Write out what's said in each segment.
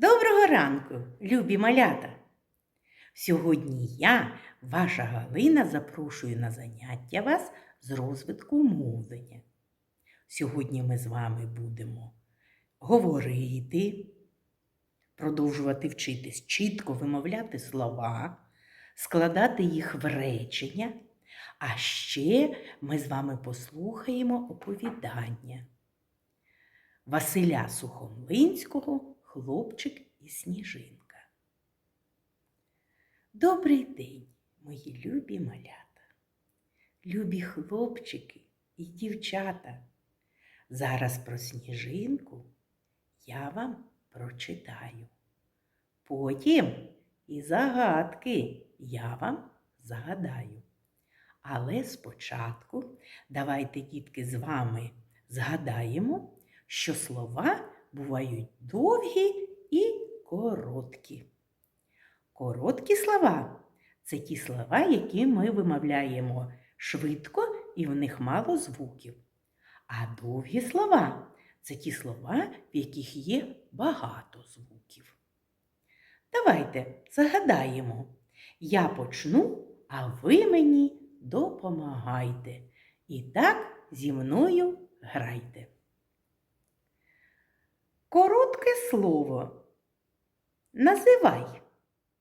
Доброго ранку, любі малята! Сьогодні я, ваша Галина, запрошую на заняття вас з розвитку мовлення. Сьогодні ми з вами будемо говорити, продовжувати вчитись чітко вимовляти слова, складати їх в речення, а ще ми з вами послухаємо оповідання. Василя Сухомлинського Хлопчик і сніжинка. Добрий день, мої любі малята, любі хлопчики і дівчата. Зараз про сніжинку я вам прочитаю. Потім і загадки я вам загадаю. Але спочатку давайте, дітки, з вами згадаємо, що слова бувають довгі і короткі. Короткі слова це ті слова, які ми вимовляємо швидко і в них мало звуків. А довгі слова це ті слова, в яких є багато звуків. Давайте загадаємо. Я почну, а ви мені допомагайте. І так зі мною грайте. Коротке слово. Називай,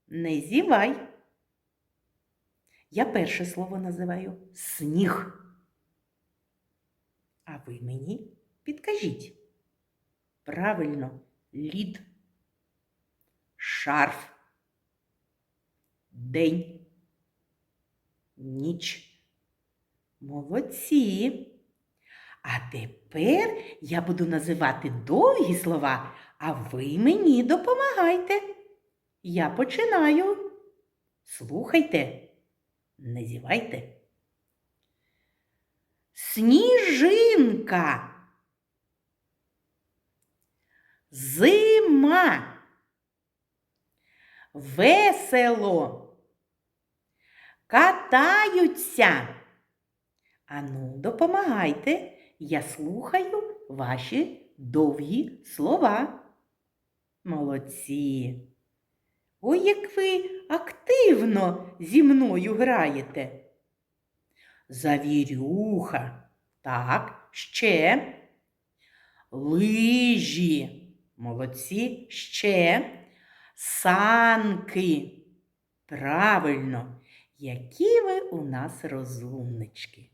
не зівай. Я перше слово називаю сніг. А ви мені підкажіть. Правильно, лід, шарф, день, ніч. Молодці. А тепер я буду називати довгі слова, а ви мені допомагайте. Я починаю. Слухайте, не зівайте. Сніжинка. Зима. Весело. Катаються. Ану, допомагайте. Я слухаю ваші довгі слова. Молодці. Ой, як ви активно зі мною граєте. Завірюха. Так, ще. Лижі. Молодці. Ще. Санки. Правильно, які ви у нас розумнички.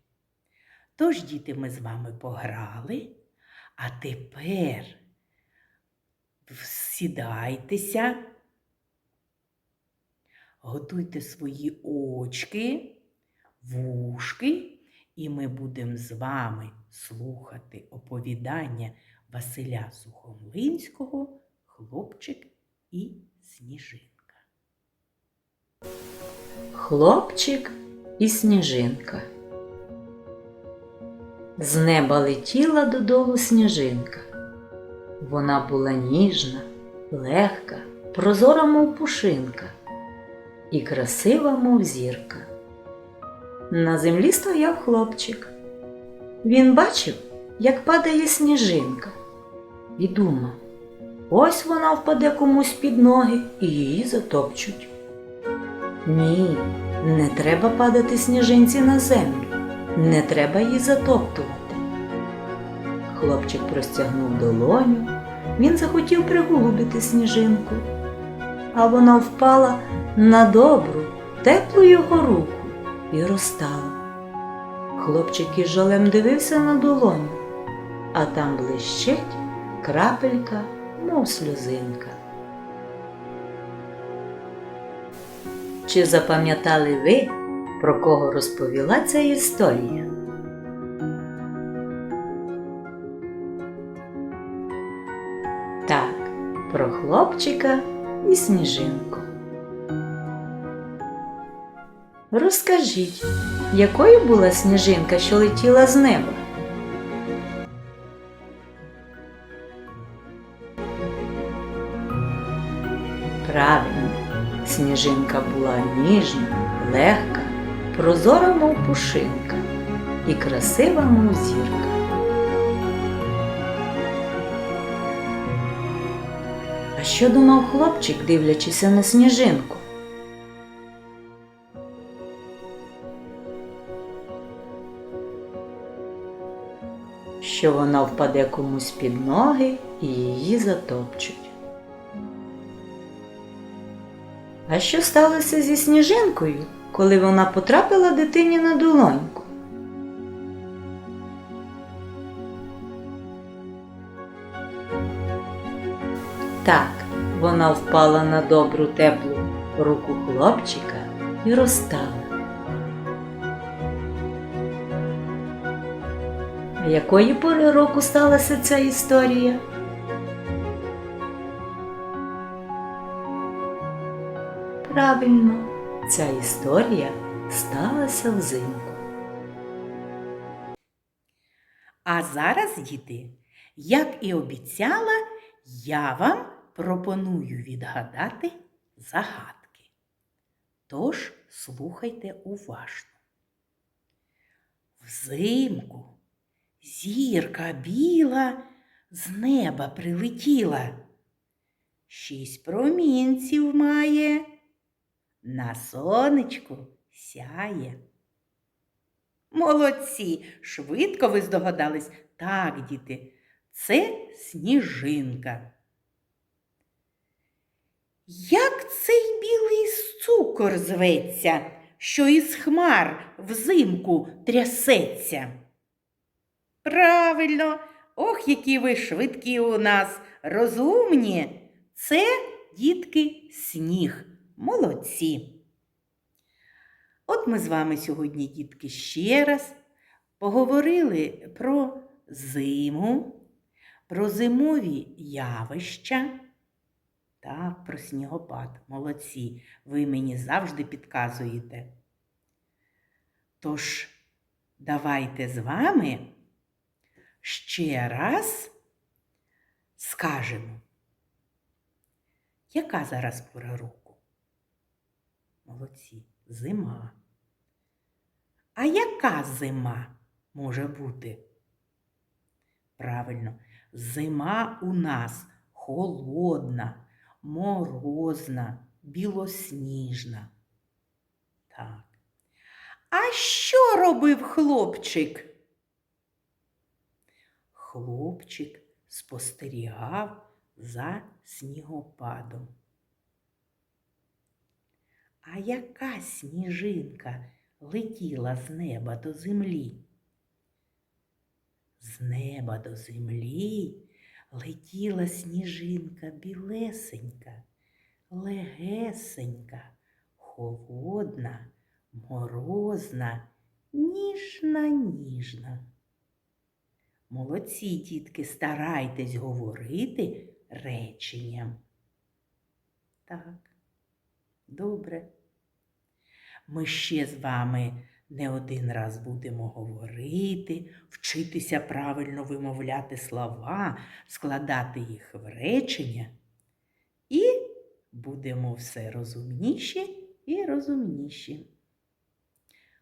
Тож, діти, ми з вами пограли, а тепер сідайтеся, готуйте свої очки, вушки, і ми будемо з вами слухати оповідання Василя Сухомлинського Хлопчик і Сніжинка. Хлопчик і сніжинка. З неба летіла додолу сніжинка. Вона була ніжна, легка, прозора, мов пушинка, і красива, мов зірка. На землі стояв хлопчик. Він бачив, як падає сніжинка, і думав, ось вона впаде комусь під ноги і її затопчуть. Ні, не треба падати сніжинці на землю, не треба її затоптувати. Хлопчик простягнув долоню, він захотів приголубити сніжинку, а вона впала на добру, теплу його руку і розтала. Хлопчик із жалем дивився на долоню, а там блищить крапелька, мов сльозинка. Чи запам'ятали ви, про кого розповіла ця історія? Так, про хлопчика і сніжинку. Розкажіть, якою була сніжинка, що летіла з неба? Правильно, сніжинка була ніжна, легка, прозора, мов пушинка і красива, мов зірка. А що думав хлопчик, дивлячися на сніжинку? Що вона впаде комусь під ноги і її затопчуть. А що сталося зі сніжинкою, коли вона потрапила дитині на долоньку? Так, вона впала на добру теплу руку хлопчика і розтала. А якої пори року сталася ця історія? Правильно, ця історія сталася взимку. А зараз, діти, як і обіцяла, я вам пропоную відгадати загадки. Тож слухайте уважно. Взимку зірка біла з неба прилетіла. Шість промінців має, на сонечку сяє. Молодці! Швидко ви здогадались. Так, діти, це сніжинка. Як цей білий цукор зветься, що із хмар взимку трясеться? Правильно, ох, які ви швидкі у нас, розумні. Це, дітки, сніг. Молодці. От ми з вами сьогодні, дітки, ще раз поговорили про зиму, про зимові явища. Так, про снігопад. Молодці. Ви мені завжди підказуєте. Тож, давайте з вами ще раз скажемо, яка зараз пора року? Молодці, зима. А яка зима може бути? Правильно, зима у нас холодна, морозна, білосніжна. Так. А що робив хлопчик? Хлопчик спостерігав за снігопадом. А яка сніжинка летіла з неба до землі? З неба до землі летіла сніжинка білесенька, легесенька, холодна, морозна, ніжна, ніжна. Молодці, дітки, старайтесь говорити реченням. Так, добре. Ми ще з вами не один раз будемо говорити, вчитися правильно вимовляти слова, складати їх в речення. І будемо все розумніші і розумніші.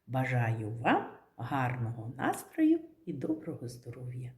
Бажаю вам гарного настрою і доброго здоров'я!